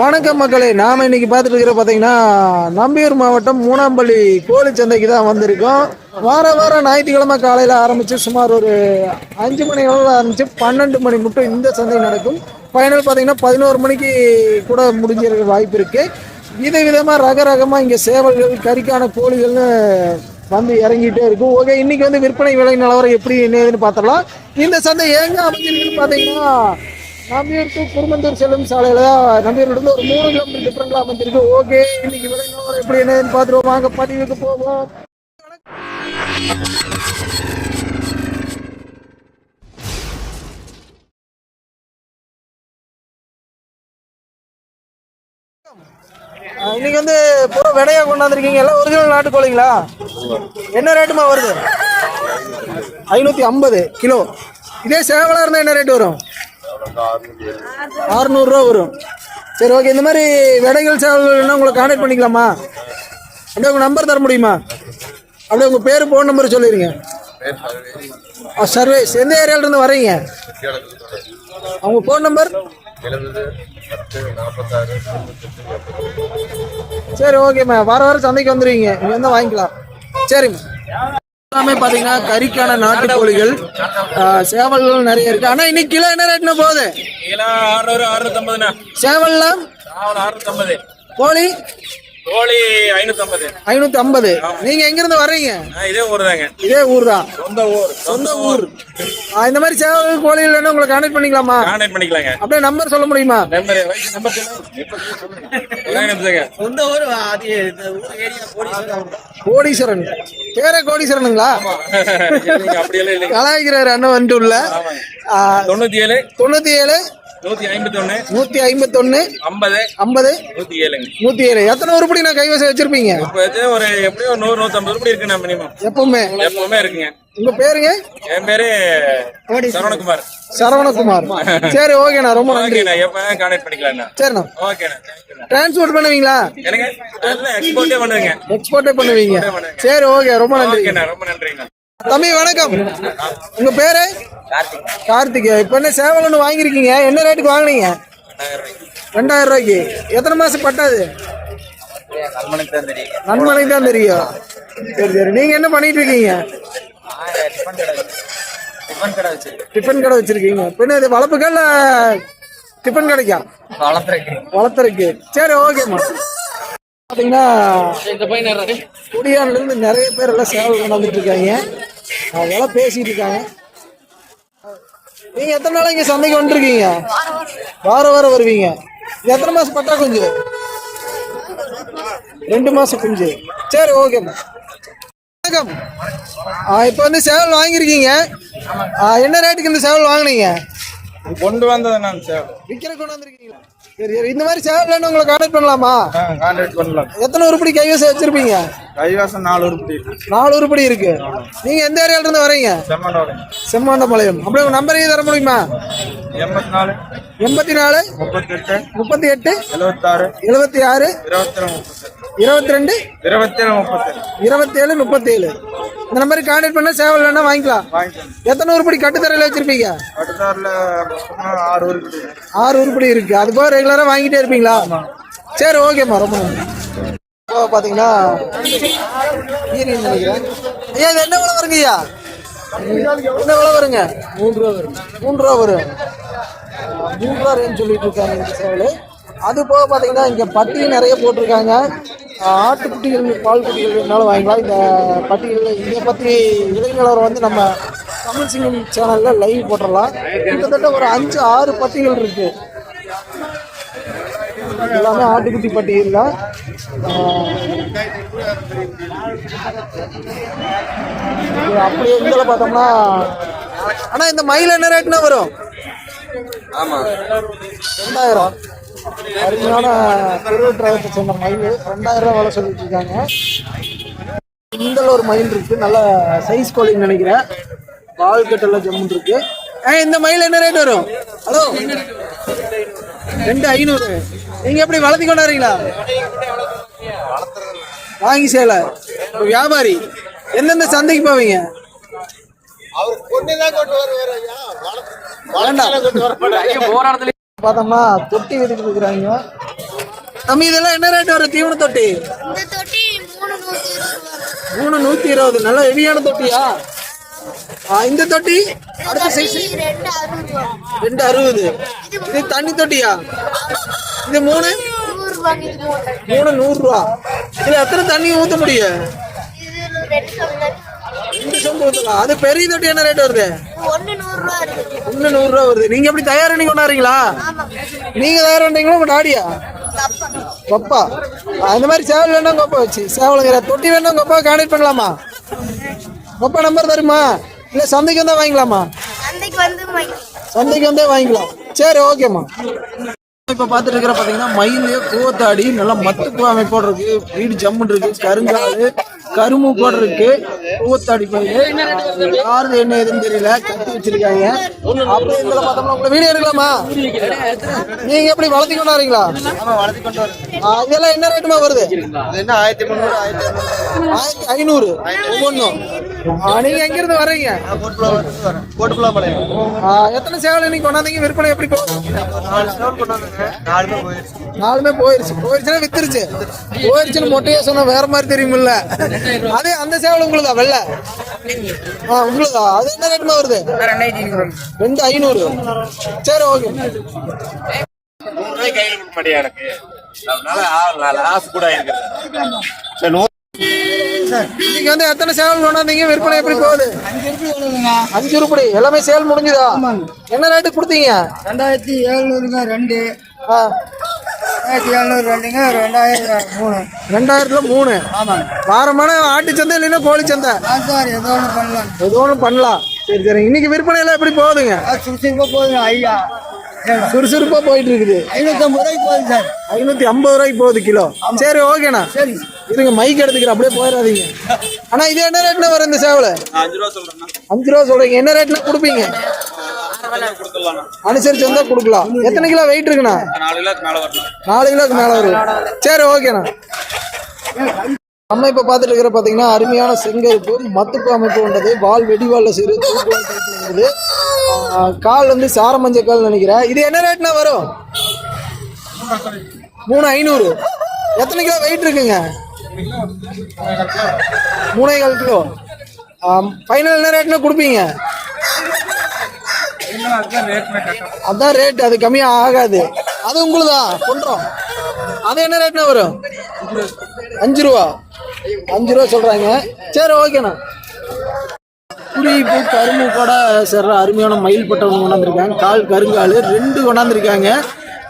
வணக்கம் மக்களே. நாம் இன்னைக்கு பார்த்துட்டு இருக்கிற பார்த்தீங்கன்னா நம்பியூர் மாவட்டம் மூணாம்பள்ளி கோழி சந்தைக்கு தான் வந்திருக்கோம். வார வாரம் ஞாயிற்றுக்கிழமை காலையில் ஆரம்பித்து சுமார் ஒரு அஞ்சு மணி அளவில் ஆரம்பித்து பன்னெண்டு மணி மட்டும் இந்த சந்தை நடக்கும். ஃபைனல் பார்த்தீங்கன்னா பதினோரு மணிக்கு கூட முடிஞ்சிருக்க வாய்ப்பு இருக்குது விதவிதமாக ரக ரகமாக இங்கே சேவல்கள் கறிக்கான கோழிகள்னு வந்து இறங்கிட்டே இருக்கும். ஓகே இன்னைக்கு வந்து விற்பனை விலை நிலவரம் எப்படி என்னதுன்னு பார்த்தலாம் இந்த சந்தை எங்கே அமைஞ்சிருக்குன்னு பார்த்தீங்கன்னா நம்பியூர் டு குருமந்தூர் செல்லும் சாலையில நம்பியூர்லேருந்து ஒரு மூணு கிலோமீட்டர் டிஃபரெண்ட்ல அமைஞ்சிருக்கு ஓகே இன்னைக்கு விலை நிலவரம் எப்படி என்னன்னு பார்த்துருவோம். வாங்க பதிவுக்கு போவோம். இன்னைக்கு வந்து பூரா விடையா கொண்டாந்துருக்கீங்க. எல்லாம் ஒரிஜினல் நாட்டு கோழிங்களா என்ன ரேட்டுமா வருது? ஐநூற்றி ஐம்பது கிலோ. இதே சேவலாக இருந்தால் என்ன ரேட் வரும்? அறுநூறுவா வரும். சரி ஓகே இந்த மாதிரி விடைகள் சேவல்கள்னா உங்களை கான்டாக்ட் பண்ணிக்கலாமா? அப்படியே உங்கள் நம்பர் தர முடியுமா? அப்படியே உங்கள் பேர் ஃபோன் நம்பர் சொல்லிடுங்க ஆ சர்வேஸ் எந்த ஏரியாவிலேருந்து வரீங்க அவங்க ஃபோன் நம்பர் சரி ஓகேம்மா வார வாரம் சந்தைக்கு வந்துடுவீங்க இங்கே வந்து வாங்கிக்கலாம். சரிம்மா. எல்லாமே பார்த்தீங்கன்னா கறிக்கான நாட்டு கோழிகள் ஆ, சேவல்கள் நிறைய இருக்கு. ஆனால் இன்னைக்கு கிலோ என்ன ரேட்னா போகுது? கிலோ ஆறுநூறு அறுநூத்தம்பதுண்ணா. சேவல்லாம்? கோழி? கோழி ஐநூத்தம்பது. ஐநூற்றி ஐம்பது நீங்கள் எங்கேருந்து வர்றீங்க? ஆ, இதே ஊர் தாங்க இதே ஊர் தான் சொந்த ஊர். சொந்த ஊர். இந்த மாதிரி சேவல் கோழிகள் வேணும் உங்களை கான்டாக்ட் பண்ணிக்கலாமா? கான்டாக்ட் பண்ணிக்கலாங்க. அப்படியே நம்பர் சொல்ல முடியுமா? நம்பர் சொந்த ஊர் அது இந்த ஊர் ஏரியா போலீஸ் கோடீஸ்வரன். பேரே கோடீஸ்வரனுங்களா? கலாய்க்கிறார் அண்ணன் வந்துட்டு உள்ள தொண்ணூத்தி ஏழு தொண்ணூற்றி ஏழு நூத்தி ஐம்பத்தி ஒண்ணு நூற்றி ஐம்பத்தொன்று ஐம்பது. ஐம்பது. நூத்தி ஏழுங்க. நூற்றி ஏழு. எத்தனை உருப்படி நான் கைவசம் வச்சிருப்பீங்க? ஒரு எப்படியும் ஒரு நூறு நூத்தம்பது ரூபாய் இருக்குண்ணா மினிமம் எப்பவுமே? எப்பவுமே இருக்குங்க. உங்க பேருங்க? என் பேரு சரவணகுமார். சரவணகுமார். சரி ஓகேண்ணா ரொம்ப நன்றி. எப்ப கான்டாக்ட் பண்ணிக்கலாம்ண்ணா. சரிண்ணா. ஓகேண்ணா டிரான்ஸ்போர்ட் பண்ணுவீங்களா? எனக்கு எக்ஸ்போர்ட்டே பண்ணுங்க எக்ஸ்போர்ட்டே பண்ணுவீங்க. சரி ஓகே ரொம்ப நன்றி. ரொம்ப நன்றிண்ணா தம்பி வணக்கம். உங்க பேரு? கார்த்திக். இப்போ என்ன சேவல் ஒன்று வாங்கியிருக்கீங்க? என்ன ரேட்டுக்கு வாங்குனீங்க? ரெண்டாயிரம் ரூபாய்க்கு. எத்தனை மாசம் பட்டாது? நண்பனுக்கு தான் தெரியும். சரி சரி. நீங்க என்ன பண்ணிட்டு இருக்கீங்க? டிஃபன் கடை வச்சிருக்கீங்க. பின்ன இது வளர்ப்புக்கா டிஃபன் கடைக்கா? வளர்த்துறேன் வளர்த்துறக்கு சரி ஓகேம்மா. பார்த்தீங்கன்னா குடியான்ல இருந்து நிறைய பேர் எல்லாம் சேவல் கொண்டாந்துட்டு இருக்காங்க. அதெல்லாம் பேசிட்டு இருக்காங்க. நீங்க எத்தனை நாள் இங்க சந்தைக்கு வந்துருக்கீங்க? வாரம் வாரம் வருவீங்க. எத்தனை மாசம் பட்டா குஞ்சு? ரெண்டு மாசம் குஞ்சு. சரி ஓகேம்மா வணக்கம். இப்போ வந்து சேவல் வாங்கியிருக்கீங்க. என்ன ரேட்டுக்கு இந்த சேவல் வாங்குனீங்க? கொண்டு வந்தது நான் சார் விற்கிற கொண்டு வந்திருக்கீங்களா? சரி சரி. இந்த மாதிரி சேவல் உங்களை கான்டாக்ட் பண்ணலாமா? கான்டாக்ட் பண்ணலாம். எத்தனை உருப்படி கைவசம் வச்சிருப்பீங்க? கைவாசம் நாலு உருப்படி. நாலு உருப்படி இருக்கு. நீங்க எந்த ஏரியால இருந்து வரீங்க? செம்மாண்டபாளையம் அப்படியே உங்க நம்பரையும் தர முடியுமா? எண்பத்தி நாலு எண்பத்தி நாலு முப்பத்தெட்டு. முப்பத்தி எட்டு எழுபத்தாறு எழுபத்தி ஆறு இருபத்தி இருபத்தி ரெண்டு இருபத்தி ஏழு முப்பத்தெட்டு இருபத்தி ஏழு முப்பத்தி ஏழு இந்த நம்பருக்கு கான்டாக்ட் பண்ணா சேவல் வேணா வாங்கிக்கலாம். எத்தனை உருப்படி கட்டுத்தரையில வச்சிருப்பீங்க? ஆறு உருப்படி. இருக்கு ஆறு உருப்படி இருக்கு. அது போக ரெகுலரா வாங்கிட்டே இருப்பீங்களா? சரி ஓகேம்மா ரொம்ப நன்றி. ஈரின்னு நினைக்கிறேன்? ஐயா இது என்ன விலை வருங்க ஐயா? என்ன விலை வருங்க? மூன்று ரூபா வரும் மூன்று ரூபா வரும். மூன்று ரூபா ரேஞ்ச் சொல்லிட்டு இருக்காங்க இந்த சேவல். அது போக பார்த்தீங்கன்னா இங்கே பட்டி நிறைய போட்டிருக்காங்க. ஆட்டுக்குட்டிகள் பால் குட்டிகள் வேணாலும் வாங்கிக்கலாம். இந்த பட்டிகளில் இதை பற்றி நிலவரம் வந்து நம்ம தமிழ் சிங்கம் சேனலில் லைவ் போட்டுடலாம். கிட்டத்தட்ட ஒரு அஞ்சு ஆறு பட்டிகள் இருக்குது எல்லாமே ஆட்டுக்குட்டி பட்டியல் தான். அப்படியே இதில் பார்த்தோம்னா ஆனால் இந்த மயில் என்ன ரேட்னா வரும்? ஆமாம் ரெண்டாயிரம். அருமையான திருவட்டாரத்தை சேர்ந்த மயில். ரெண்டாயிரம் ரூபா விலை சொல்லிட்டு இருக்காங்க. இந்த ஒரு மயில் இருக்கு. நல்ல சைஸ் கோழின்னு நினைக்கிறேன். பால் கட்டெல்லாம் ஜம்முன் இருக்கு. ஆ இந்த மயில் என்ன ரேட் வரும்? ஹலோ. ரெண்டு ஐநூறு. நீங்க எப்படி வளர்த்தி கொண்டாடுறீங்களா? வாங்கி சேல. ஒரு வியாபாரி எந்தெந்த சந்தைக்கு போவீங்க? வேண்டாம். பார்த்தோம்னா தொட்டி விதிட்டு இருக்கிறாங்க தம்பி இதெல்லாம் என்ன ரேட் வரும் தீவன தொட்டி? மூணு நூத்தி இருபது நல்ல ஹெவியான தொட்டியா? இந்த தொட்டி? அடுத்த சைஸ் ரெண்டு அறுபது இது தண்ணி தொட்டியா? இது மூணு? மூணு நூறு ரூபா. இதுல எத்தனை தண்ணி ஊத்த முடியும்? அது பெரிய தொட்டி என்ன ரேட் வருது? ஒன்னு நூறு ரூபா இருக்குது ஒண்ணு நூறு ரூபா வருது. நீங்க எப்படி தயார் பண்ணி கொண்டாடுறீங்களா? நீங்க தயார் பண்றீங்களா உங்க டாடியா? கொப்பா ஆ, இந்த மாதிரி சேவல் வேணா கொப்பா வச்சு. சேவலுங்கிற தொட்டி வேணா கொப்பா கான்டெக்ட் பண்ணலாமா? கொப்பா நம்பர் தருமா? இல்ல சந்தைக்கு வந்தா வாங்கிக்கலாமா? சந்தைக்கு வந்தே வாங்கிக்கலாம். சரி ஓகேம்மா இப்போ பார்த்துட்டு இருக்கிற பார்த்தீங்கன்னா மயில் கூவத்தாடி நல்லா மத்துப்பு அமைப்போடு இருக்கு. வீடு ஜம்முன் இருக்கு. கருங்காலு கருமூப்போடு இருக்கு கூவத்தாடி மயில் யாரு என்ன எதுன்னு தெரியல. கட்டி வச்சிருக்காங்க. அப்படியே இதில் பார்த்தோம்னா உங்களை வீடியோ எடுக்கலாமா? நீங்க எப்படி வளர்த்தி கொண்டாடுறீங்களா? ஆ, இதெல்லாம் என்ன ரேட்டுமா வருது? என்ன ஆயிரத்தி முந்நூறு ஆயிரத்தி ஐநூறு? ஒவ்வொன்றும் நீங்க எங்க இருந்து வர்றீங்க எத்தனை சேவல் இன்னைக்கு கொண்டாந்தீங்க? விற்பனை எப்படி நாலுமே போயிருச்சு. போயிருச்சுன்னா வித்துருச்சு. போயிருச்சுன்னு மொட்டையா சொன்னா வேற மாதிரி தெரியுமில்ல. அதே அந்த சேவல் உங்களுதா வெள்ள? ஆ உங்களுதா? அது என்ன ரேட்டுமா வருது? ரெண்டு ஐநூறு. சரி ஓகே. கையில் கொடுக்க மாட்டியா எனக்கு? அதனால ஆசை கூட இருக்குது இன்னைக்கு வந்து எத்தனை சேவல் கொண்டாந்தீங்க? விற்பனை எப்படி போகுது? அஞ்சு ரூபாய் எல்லாமே சேல் முடிஞ்சுதா? என்ன ரேட்டு கொடுத்தீங்க? ரெண்டாயிரத்தி எழுநூறுங்க ரெண்டு. ரெண்டாயிரத்தி எழுநூறு ரெண்டுங்க ரெண்டாயிரம் மூணு. ரெண்டாயிரத்துல மூணு. வாரமான ஆட்டு சந்தை இல்லைன்னா கோழி சந்தை? சார் ஏதோ ஒன்று பண்ணலாம். எது ஒன்றும் பண்ணலாம். சரி சரி. இன்னைக்கு விற்பனை எல்லாம் எப்படி போகுதுங்க? சுறுசுறுப்பாக போகுதுங்க ஐயா. சுறுசுறுப்பா போயிட்டு இருக்குது. ஐநூற்றம்பது ரூபாய்க்கு போகுது சார். ஐநூத்தி ஐம்பது ரூபாய்க்கு போகுது கிலோ. சரி ஓகேண்ணா. சரி. இருங்க மைக் எடுத்துக்கிறேன் அப்படியே போயிடாதீங்க. அண்ணா இது என்ன ரேட்ல வரும் இந்த சேவல? அஞ்சு ரூபா சொல்றேன் அஞ்சு ரூபா சொல்றீங்க. என்ன ரேட்ல கொடுப்பீங்க? கொடுத்துடலாம் அனுசரிச்சு வந்தா கொடுக்கலாம். எத்தனை கிலோ வெயிட் இருக்குண்ணா? நாலு கிலோக்கு மேல வரணும் நாலு கிலோக்கு மேல வரும். சரி ஓகேண்ணா நம்ம இப்ப பார்த்துட்டு இருக்கிற பாத்தீங்கன்னா அருமையான செங்கருப்பு மத்துப்பு அமைப்பு கொண்டது. வால் வெடிவால்ல சிறு இருக்குது கால் வந்து சாரமஞ்ச கால் நினைக்கிறேன். இது என்ன ரேட்னா வரும்? மூணு ஐநூறு. எத்தனை கிலோ வெயிட் இருக்குங்க? மூணே கால். கிலோ ஃபைனல் என்ன ரேட்னா கொடுப்பீங்க? அதான் ரேட் அது கம்மியா ஆகாது. அது உங்களுதா? பண்ணுறோம் அது என்ன ரேட்னா வரும்? அஞ்சு ரூபா. அஞ்சு ரூபா சொல்றாங்க. சரி ஓகேண்ணா குறிப்பு கரும்பு கூட சேர்ற அருமையான மயில் பட்டம் கொண்டாந்துருக்காங்க. கால் கருங்கால் ரெண்டு கொண்டாந்துருக்காங்க.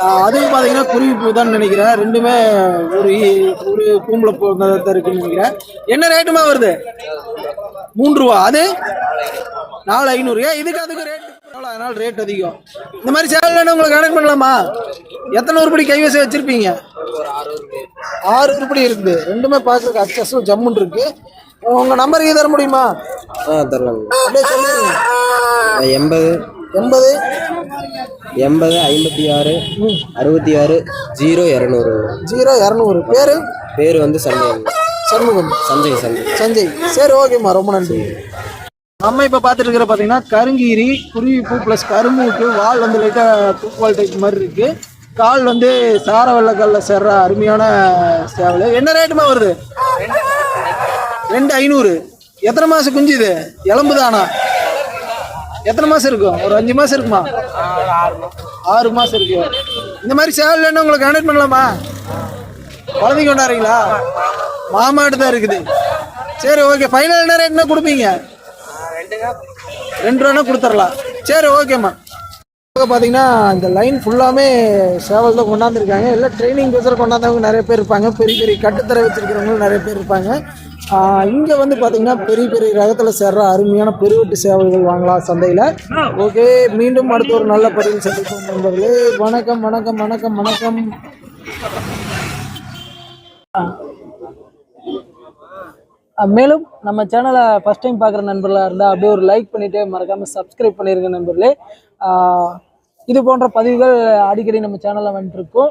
அதுவும் பார்த்தீங்கன்னா குருவிப்பூ தான் நினைக்கிறேன். ரெண்டுமே ஒரு ஒரு பூம்பளை தான் இருக்குன்னு நினைக்கிறேன். என்ன ரேட்டுமா வருது? மூன்று ரூபா. அது? நாலு ஐநூறு. ஏன் இதுக்கு அதுக்கு ரேட் அதனால ரேட் அதிகம். இந்த மாதிரி வேணும் உங்களுக்கு கனெக்ட் பண்ணலாமா? எத்தனை உருப்படி கைவசம் வச்சிருப்பீங்க? ஆறு உருப்படி இருக்குது. ரெண்டுமே பார்க்கறதுக்கு அச்சஸும் ஜம்முன் இருக்கு. உங்க நம்பர் தர முடியுமா? ஆ தரலாம். அப்படியே சொல்லுங்க. எண்பது. எண்பது? எண்பது ஐம்பத்தி ஆறு அறுபத்தி ஆறு ஜீரோ இரநூறு. ஜீரோ இரநூறு. பேரு? பேர் வந்து சஞ்சய் சண்முகம். சஞ்சய் சஞ்சய். சஞ்சய். சரி ஓகேம்மா. ரொம்ப நன்றி. நம்ம இப்போ பார்த்துட்டு இருக்கிற பார்த்தீங்கன்னா கருங்கீரி குருவிப்பூ ப்ளஸ் கரும்புக்கு வால் வந்து லைட்டாக தூக்குவால் டைப் மாதிரி இருக்கு. கால் வந்து சார வெள்ளக்கல்ல சேர்ற அருமையான சேவல். என்ன ரேட்டுமா வருது? ரெண்டு ஐநூறு. எத்தனை மாதம் குஞ்சு இது? எலும்பு தானா எத்தனை மாதம் இருக்கும்? ஒரு அஞ்சு மாதம் இருக்குமா? ஆறு மாதம் இருக்கு. இந்த மாதிரி சேவல் வேணும் உங்களுக்கு கனெக்ட் பண்ணலாமா? குழந்தைங்க கொண்டாடுறீங்களா? மாமாட்டு தான் இருக்குது. சரி ஓகே ஃபைனல் என்ன ரேட்னா கொடுப்பீங்க? ரெண்டு ரூபா கொடுத்துடலாம். சரி ஓகேம்மா பார்த்தீங்கன்னா இந்த லைன் ஃபுல்லாமே சேவல் தான் கொண்டாந்துருக்காங்க. எல்லாம் ட்ரைனிங் பேசுகிற கொண்டாந்தவங்க நிறைய பேர் இருப்பாங்க. பெரிய பெரிய கட்டுத்தரை வச்சிருக்கிறவங்களும் நிறைய பேர் இருப்பாங்க. இங்கே வந்து பார்த்தீங்கன்னா பெரிய பெரிய ரகத்தில் சேர்ற அருமையான பெருவெட்டு சேவைகள் வாங்கலாம் சந்தையில். ஓகே மீண்டும் அடுத்த ஒரு நல்ல பதிவு சந்திப்போம் நண்பர்களே. வணக்கம் வணக்கம் வணக்கம் வணக்கம். மேலும் நம்ம சேனலை ஃபஸ்ட் டைம் பார்க்குற நண்பர்களாக இருந்தால் அப்படியே ஒரு லைக் பண்ணிவிட்டு மறக்காமல் சப்ஸ்கிரைப் பண்ணியிருக்க நண்பர்களே. இது போன்ற பதிவுகள் அடிக்கடி நம்ம சேனலில் வந்துட்டுருக்கோம்